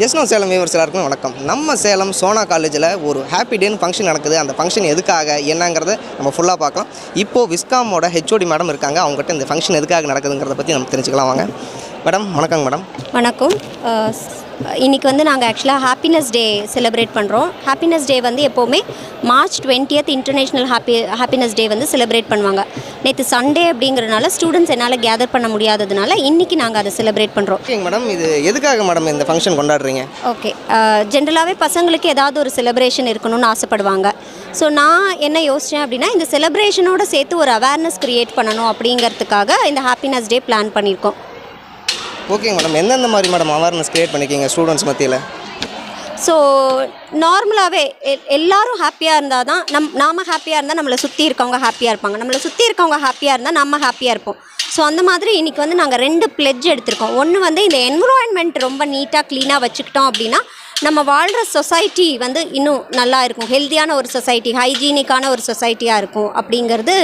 ஜெஸ்னோ Salem viewers எல்லாருக்கும் வணக்கம். நம்ம சேலம் சோனா காலேஜில் ஒரு ஹாப்பி டேன்னு ஃபங்க்ஷன் நடக்குது. அந்த ஃபங்க்ஷன் எதுக்காக என்னங்கிறத நம்ம ஃபுல்லாக பார்க்கலாம். இப்போது விஸ்காமோட ஹெச்ஓடி மேடம் இருக்காங்க. அவங்ககிட்ட இந்த ஃபங்க்ஷன் எதுக்காக நடக்குதுங்கிறத பற்றி நம்ம தெரிஞ்சுக்கலாம் வாங்க. மேடம் வணக்கங்க மேடம் வணக்கம். இன்னைக்கு வந்து நாங்கள் ஆக்சுவலாக ஹாப்பினஸ் டே செலிப்ரேட் பண்ணுறோம் ஹாப்பினஸ் டே வந்து எப்போவுமே March twentieth international happy happiness day வந்து செலிப்ரேட் பண்ணுவாங்க. நேற்று சண்டே அப்படிங்கிறனால ஸ்டூடெண்ட்ஸ் என்னால் கேதர் பண்ண முடியாததுனால இன்றைக்கி நாங்கள் அதை செலிப்ரேட் பண்ணுறோம் மேடம் இது எதுக்காக மேடம் இந்த ஃபங்க்ஷன் கொண்டாடுறீங்க? ஓகே ஜென்ரலாகவே பசங்களுக்கு ஏதாவது ஒரு செலிப்ரேஷன் இருக்கணும்னு ஆசைப்படுவாங்க. ஸோ நான் என்ன யோசித்தேன் அப்படின்னா இந்த செலிப்ரேஷனோட சேர்த்து ஒரு அவேர்னஸ் க்ரியேட் பண்ணணும் அப்படிங்கிறதுக்காக இந்த ஹாப்பினஸ் டே பிளான் பண்ணியிருக்கோம். ஓகேங்க மேடம். எந்தெந்த மாதிரி மேடம் அவேர்னஸ் க்ரியேட் பண்ணிக்கிங்க ஸ்டூடெண்ட்ஸ் மத்தியில்? ஸோ நார்மலாகவே எல்லாரும் ஹாப்பியாக இருந்தால் தான் நம் நாம் ஹாப்பியாக இருந்தால் நம்மளை சுற்றி இருக்கவங்க ஹாப்பியாக இருப்பாங்க. நம்மளை சுற்றி இருக்கவங்க ஹாப்பியாக இருந்தால் நம்ம ஹாப்பியாக இருப்போம். ஸோ அந்த மாதிரி இன்றைக்கி வந்து நாங்கள் ரெண்டு பிளெட்ஜ் எடுத்திருக்கோம். ஒன்று வந்து இந்த என்விரான்மெண்ட் ரொம்ப நீட்டாக க்ளீனாக வச்சுக்கிட்டோம் அப்படின்னா நம்ம வாழ்கிற சொசைட்டி வந்து இன்னும் நல்லா இருக்கும். ஹெல்த்தியான ஒரு சொசைட்டி ஹைஜீனிக்கான ஒரு சொசைட்டியாக இருக்கும் அப்படிங்கிறது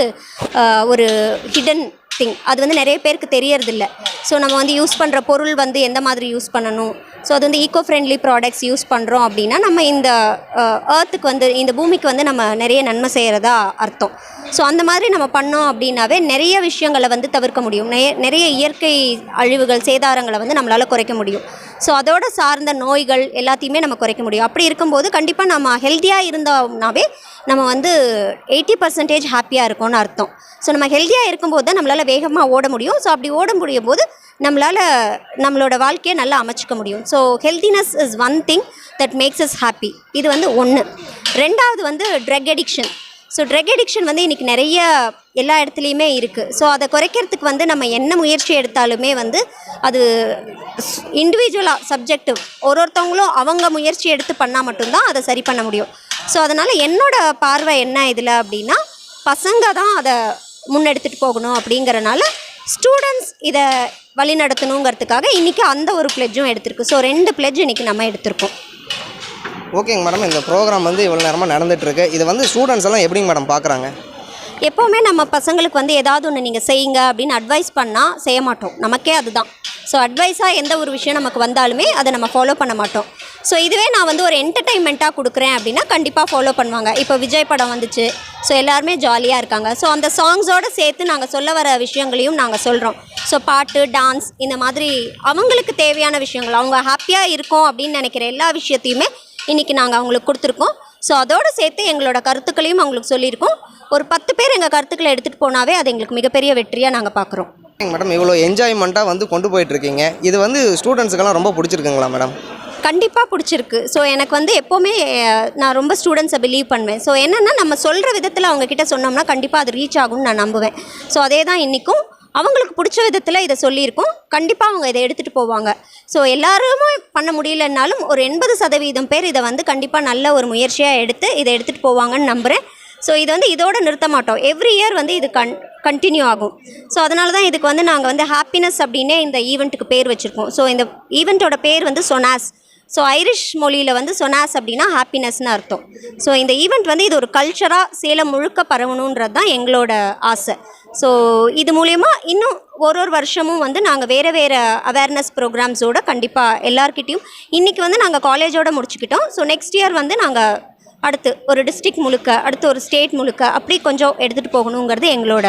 ஒரு ஹிடன் திங் அது வந்து நிறைய பேருக்கு தெரியறதில்ல. ஸோ நம்ம வந்து யூஸ் பண்ணுற பொருள் வந்து எந்த மாதிரி யூஸ் பண்ணணும்? ஸோ அது வந்து ஈக்கோ ஃப்ரெண்ட்லி ப்ராடக்ட்ஸ் யூஸ் பண்ணுறோம் அப்படின்னா நம்ம இந்த ஏர்த்துக்கு வந்து இந்த பூமிக்கு வந்து நம்ம நிறைய நன்மை செய்கிறதா அர்த்தம். ஸோ அந்த மாதிரி நம்ம பண்ணோம் அப்படின்னாவே நிறைய விஷயங்களை வந்து தவிர்க்க முடியும். நிறைய இயற்கை அழிவுகள் சேதாரங்களை வந்து நம்மளால் குறைக்க முடியும். ஸோ அதோட சார்ந்த நோய்கள் எல்லாத்தையுமே நம்ம குறைக்க முடியும். அப்படி இருக்கும்போது கண்டிப்பாக நம்ம ஹெல்த்தியாக இருந்தோம்னாவே நம்ம வந்து எயிட்டி பர்சன்டேஜ் ஹாப்பியாக இருக்கும்னு அர்த்தம். ஸோ நம்ம ஹெல்த்தியாக இருக்கும்போது தான் நம்மளால் வேகமாக ஓட முடியும். ஸோ அப்படி ஓட முடியும் போது நம்மளால் நம்மளோட வாழ்க்கையை நல்லா அமைச்சிக்க முடியும். So healthiness is one thing that makes us happy இது வந்து ஒன்று ரெண்டாவது வந்து drug addiction so drug addiction வந்து இன்றைக்கி நிறைய எல்லா இடத்துலையுமே இருக்குது ஸோ அதை குறைக்கிறதுக்கு வந்து நம்ம என்ன முயற்சி எடுத்தாலுமே வந்து அது இண்டிவிஜுவலாக சப்ஜெக்டிவ் ஒரு ஒருத்தவங்களும் அவங்க முயற்சி எடுத்து பண்ணால் மட்டும்தான் அதை சரி பண்ண முடியும். ஸோ அதனால் என்னோடய பார்வை என்ன இதில் அப்படின்னா பசங்க தான் அதை முன்னெடுத்துட்டு போகணும் அப்படிங்கிறனால ஸ்டூடெண்ட்ஸ் இதை வழிநடத்தணுங்கிறதுக்காக இன்றைக்கி அந்த ஒரு பிளெட்ஜும் எடுத்திருக்கு ஸோ ரெண்டு பிளெட்ஜ் இன்றைக்கி நம்ம எடுத்திருக்கோம். ஓகேங்க மேடம் இந்த ப்ரோக்ராம் வந்து இவ்வளோ நேரமாக நடந்துகிட்ருக்கு இது வந்து ஸ்டூடெண்ட்ஸ் எல்லாம் எப்படிங்க மேடம் பார்க்குறாங்க எப்போவுமே நம்ம பசங்களுக்கு வந்து ஏதாவது ஒன்று நீங்கள் செய்யுங்க அப்படின்னு அட்வைஸ் பண்ணால் செய்ய மாட்டோம். நமக்கே அதுதான். ஸோ அட்வைஸாக எந்த ஒரு விஷயம் நமக்கு வந்தாலுமே அதை நம்ம ஃபாலோ பண்ண மாட்டோம். ஸோ இதுவே நான் வந்து ஒரு என்டர்டைன்மெண்ட்டாக கொடுக்குறேன் அப்படின்னா கண்டிப்பாக ஃபாலோ பண்ணுவாங்க. இப்போ விஜய் படம் வந்துச்சு. ஸோ எல்லாருமே ஜாலியாக இருக்காங்க. ஸோ அந்த சாங்ஸோடு சேர்த்து நாங்கள் சொல்ல வர விஷயங்களையும் நாங்கள் சொல்கிறோம் ஸோ பாட்டு டான்ஸ் இந்த மாதிரி அவங்களுக்கு தேவையான விஷயங்கள் அவங்க ஹாப்பியாக இருக்கும் அப்படின்னு நினைக்கிற எல்லா விஷயத்தையுமே இன்றைக்கி நாங்கள் அவங்களுக்கு கொடுத்துருக்கோம். ஸோ அதோடு சேர்த்து எங்களோட கருத்துக்களையும் அவங்களுக்கு சொல்லியிருக்கோம். ஒரு பத்து பேர் எங்கள் கருத்துக்களை எடுத்துகிட்டு போனாவே அது எங்களுக்கு மிகப்பெரிய வெற்றியாக நாங்கள் பார்க்குறோம் மேடம் இவ்வளோ என்ஜாய்மெண்ட்டாக வந்து கொண்டு போயிட்டுருக்கீங்க. இது வந்து ஸ்டூடெண்ட்ஸுக்கெல்லாம் ரொம்ப பிடிச்சிருக்குங்களா மேடம் கண்டிப்பாக பிடிச்சிருக்கு. ஸோ எனக்கு வந்து எப்போவுமே நான் ரொம்ப ஸ்டூடெண்ட்ஸை பிலீவ் பண்ணுவேன். ஸோ என்னென்னா நம்ம சொல்கிற விதத்தில் அவங்க கிட்ட சொன்னோம்னா கண்டிப்பாக அது ரீச் ஆகும்னு நான் நம்புவேன். ஸோ அதே தான் இன்றைக்கும் அவங்களுக்கு பிடிச்ச விதத்தில் இதை சொல்லியிருக்கோம். கண்டிப்பாக அவங்க இதை எடுத்துகிட்டு போவாங்க. ஸோ எல்லாருமே பண்ண முடியலன்னாலும் ஒரு எண்பது சதவீதம் பேர் இதை வந்து கண்டிப்பாக நல்ல ஒரு முயற்சியாக எடுத்து இதை எடுத்துகிட்டு போவாங்கன்னு நம்புகிறேன் ஸோ இது வந்து இதோட நிறுத்த மாட்டோம். எவ்ரி இயர் வந்து இது கன் கண்டினியூ ஆகும். ஸோ அதனால தான் இதுக்கு வந்து நாங்கள் வந்து ஹாப்பினஸ் அப்படின்னே இந்த ஈவெண்ட்டுக்கு பேர் வச்சுருக்கோம். ஸோ இந்த ஈவெண்ட்டோட பேர் வந்து சொனாஸ் ஸோ ஐரிஷ் மொழியில் வந்து சொனாஸ் அப்படின்னா ஹாப்பினஸ்னு அர்த்தம். ஸோ இந்த ஈவெண்ட் வந்து இது ஒரு கல்ச்சராக சேலம் முழுக்க பரவணுன்றது தான் எங்களோட ஆசை. ஸோ இது மூலயமா இன்னும் ஒரு ஒரு வருஷமும் வந்து நாங்கள் வேறு வேறு அவேர்னஸ் ப்ரோக்ராம்ஸோட கண்டிப்பாக எல்லார்கிட்டேயும் இன்றைக்கி வந்து நாங்கள் காலேஜோடு முடிச்சுக்கிட்டோம். ஸோ நெக்ஸ்ட் இயர் வந்து நாங்கள் அடுத்து ஒரு டிஸ்ட்ரிக்ட் முழுக்க அடுத்து ஒரு ஸ்டேட் முழுக்க அப்படி கொஞ்சம் எடுத்துகிட்டு போகணுங்கிறது எங்களோட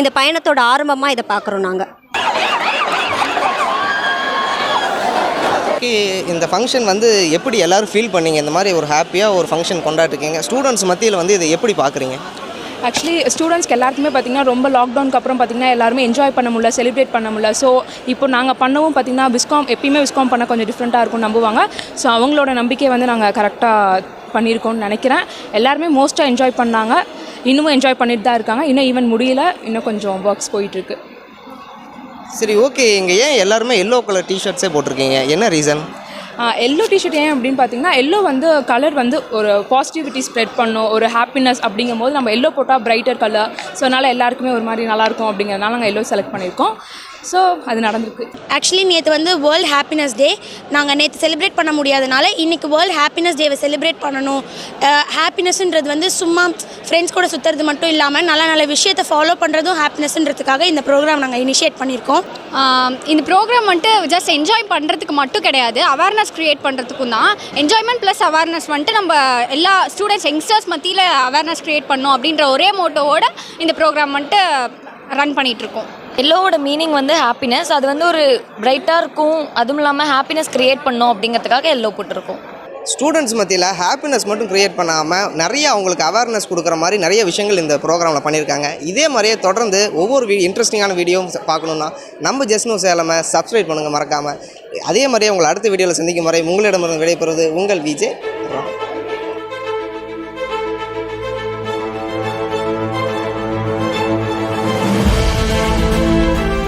இந்த பயணத்தோட ஆரம்பமாக இதை பார்க்குறோம் நாங்கள் இந்த ஃபங்க்ஷன் வந்து எப்படி எல்லோரும் ஃபீல் பண்ணீங்க? இந்த மாதிரி ஒரு ஹாப்பியாக ஒரு ஃபங்க்ஷன் கொண்டாடிருக்கீங்க. ஸ்டூடெண்ட்ஸ் மத்தியில் வந்து இதை எப்படி பார்க்குறீங்க ஆக்சுவலி ஸ்டூடெண்ட்ஸ்க்கு எல்லாருக்குமே பார்த்திங்கன்னா ரொம்ப லாக்டவுனுக்கு அப்புறம் பார்த்திங்கன்னா எல்லாருமே என்ஜாய் பண்ண முடியல செலிப்ரேட் பண்ண முடியல. ஸோ இப்போ நாங்கள் பண்ணவும் பார்த்திங்கன்னா விஸ்காம் எப்பயுமே விஸ்காம் பண்ண கொஞ்சம் டிஃப்ரெண்ட்டாக இருக்கும்னு நம்புவாங்க. ஸோ அவங்களோட நம்பிக்கையை வந்து நாங்கள் கரெக்டாக பண்ணியிருக்கோம்னு நினைக்கிறேன். எல்லாருமே மோஸ்ட்டாக என்ஜாய் பண்ணாங்க. இன்னமும் என்ஜாய் பண்ணிட்டு தான் இருக்காங்க. இன்னும் ஈவன் முடியல. இன்னும் கொஞ்சம் ஒர்க்ஸ் போயிட்டுருக்கு சரி ஓகே இங்கே ஏன் எல்லாருமே எல்லோ கலர் டிஷர்ட்ஸே போட்டிருக்கீங்க? என்ன ரீசன் எல்லோ டிஷர்ட் ஏன் அப்படின்னு பார்த்தீங்கன்னா எல்லோ வந்து கலர் வந்து ஒரு பாசிட்டிவிட்டி ஸ்ப்ரெட் பண்ணும் ஒரு ஹாப்பினஸ் அப்படிங்கும்போது நம்ம எல்லோ போட்டால் பிரைட்டர் கலர் ஸோ அதனால் எல்லாருக்குமே ஒரு மாதிரி நல்லாயிருக்கும் அப்படிங்கிறதுனால நாங்கள் எல்லோ செலக்ட் பண்ணியிருக்கோம். ஸோ அது நடந்திருக்கு. ஆக்சுவலி நேற்று வந்து வேர்ல்ட் ஹாப்பினஸ் டே நாங்கள் நேற்று செலிப்ரேட் பண்ண முடியாதனால இன்றைக்கி வேர்ல்ட் ஹாப்பினஸ் டேவை செலிப்ரேட் பண்ணணும். ஹாப்பினஸ்ன்றது வந்து சும்மா ஃப்ரெண்ட்ஸ் கூட சுற்றுறது மட்டும் இல்லாமல் நல்ல நல்ல விஷயத்தை ஃபாலோ பண்ணுறதும் ஹாப்பினஸ்ன்றதுக்காக இந்த ப்ரோக்ராம் நாங்கள் இனிஷியேட் பண்ணியிருக்கோம். இந்த ப்ரோக்ராம் வந்துட்டு ஜஸ்ட் என்ஜாய் பண்ணுறதுக்கு மட்டும் கிடையாது. அவேர்னஸ் க்ரியேட் பண்ணுறதுக்கும் தான். என்ஜாய்மெண்ட் ப்ளஸ் அவேர்னஸ் வந்துட்டு நம்ம எல்லா ஸ்டூடெண்ட்ஸ் யங்ஸ்டர்ஸ் மத்தியில் அவேர்னஸ் க்ரியேட் பண்ணணும் அப்படின்ற ஒரே மோட்டோவோட இந்த ப்ரோக்ராம் வந்துட்டு ரன் பண்ணிகிட்ருக்கோம் எல்லோவோட மீனிங் வந்து ஹாப்பினஸ் அது வந்து ஒரு பிரைட்டாக இருக்கும் அதுவும் இல்லாமல் ஹாப்பினஸ் க்ரியேட் பண்ணோம் அப்படிங்கிறதுக்காக எல்லோ போட்டிருக்கோம். ஸ்டூடெண்ட்ஸ் மத்தியில் ஹாப்பினஸ் மட்டும் க்ரியேட் பண்ணாமல் நிறைய அவங்களுக்கு அவேர்னஸ் கொடுக்குற மாதிரி நிறைய விஷயங்கள் இந்த ப்ரோக்ராமில் பண்ணியிருக்காங்க. இதே மாதிரியே தொடர்ந்து ஒவ்வொரு வீ இன்ட்ரெஸ்டிங்கான வீடியோவும் பார்க்கணுன்னா நம்ம ஜெஸ்னோ சேலமை சப்ஸ்கிரைப் பண்ணுங்கள் மறக்காமல் அதே மாதிரியே உங்களை அடுத்த வீடியோவில் சந்திக்கும் வரை உங்களிடமிருந்து விடைபெறுவது உங்கள் விஜய்